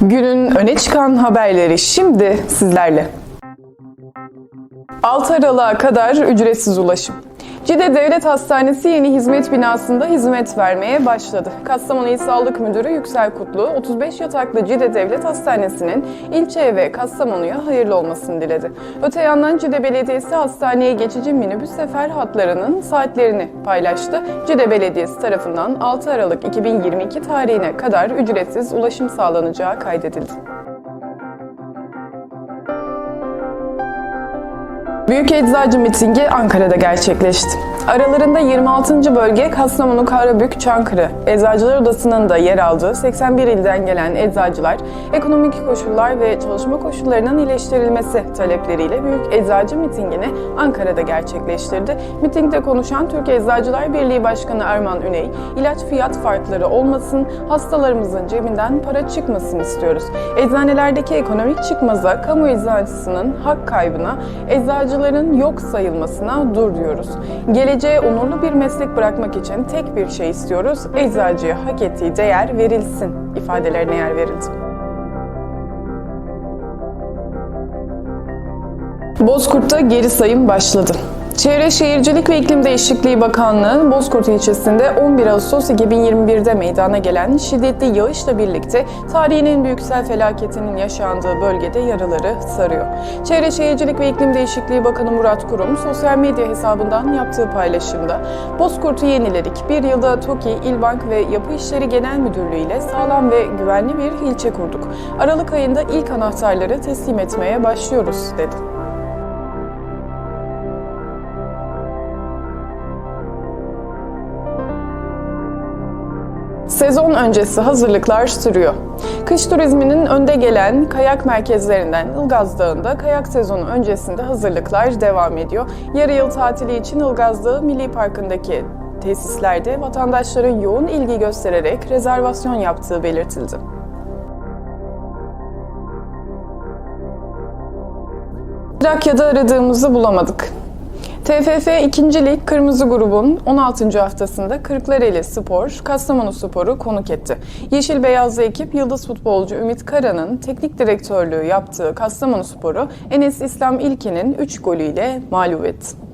Günün öne çıkan haberleri şimdi sizlerle. 6 Aralık'a kadar ücretsiz ulaşım. Cide Devlet Hastanesi yeni hizmet binasında hizmet vermeye başladı. Kastamonu İl Sağlık Müdürü Yüksel Kutlu, 35 yataklı Cide Devlet Hastanesi'nin ilçeye ve Kastamonu'ya hayırlı olmasını diledi. Öte yandan Cide Belediyesi hastaneye geçici minibüs sefer hatlarının saatlerini paylaştı. Cide Belediyesi tarafından 6 Aralık 2022 tarihine kadar ücretsiz ulaşım sağlanacağı kaydedildi. Büyük Eczacı mitingi Ankara'da gerçekleşti. Aralarında 26. bölge Kastamonu, Karabük, Çankırı Eczacılar Odası'nın da yer aldığı 81 ilden gelen eczacılar, ekonomik koşullar ve çalışma koşullarının iyileştirilmesi talepleriyle Büyük Eczacı mitingini Ankara'da gerçekleştirdi. Mitingde konuşan Türk Eczacılar Birliği Başkanı Erman Üney, ilaç fiyat farkları olmasın, hastalarımızın cebinden para çıkmasın istiyoruz. Eczanelerdeki ekonomik çıkmaza, kamu eczacısının hak kaybına, eczacıların yok sayılmasına dur diyoruz. Geleceğe onurlu bir meslek bırakmak için tek bir şey istiyoruz, eczacıya hak ettiği değer verilsin ifadelerine yer verildi. Bozkurt'ta geri sayım başladı. Çevre Şehircilik ve İklim Değişikliği Bakanlığı, Bozkurt ilçesinde 11 Ağustos 2021'de meydana gelen şiddetli yağışla birlikte tarihin en büyük sel felaketinin yaşandığı bölgede yaraları sarıyor. Çevre Şehircilik ve İklim Değişikliği Bakanı Murat Kurum, sosyal medya hesabından yaptığı paylaşımda, Bozkurt'u yeniledik, bir yılda TOKİ, İlbank ve Yapı İşleri Genel Müdürlüğü ile sağlam ve güvenli bir ilçe kurduk. Aralık ayında ilk anahtarları teslim etmeye başlıyoruz, dedi. Sezon öncesi hazırlıklar sürüyor. Kış turizminin önde gelen kayak merkezlerinden Ilgaz Dağı'nda kayak sezonu öncesinde hazırlıklar devam ediyor. Yarı yıl tatili için Ilgaz Dağı Milli Parkı'ndaki tesislerde vatandaşların yoğun ilgi göstererek rezervasyon yaptığı belirtildi. Trakya'da aradığımızı bulamadık. TFF 2. Lig Kırmızı Grubun 16. haftasında Kırklareli Spor, Kastamonu Spor'u konuk etti. Yeşil Beyazlı ekip yıldız futbolcu Ümit Kara'nın teknik direktörlüğü yaptığı Kastamonu Spor'u Enes İslam İlkin'in 3 golüyle mağlup etti.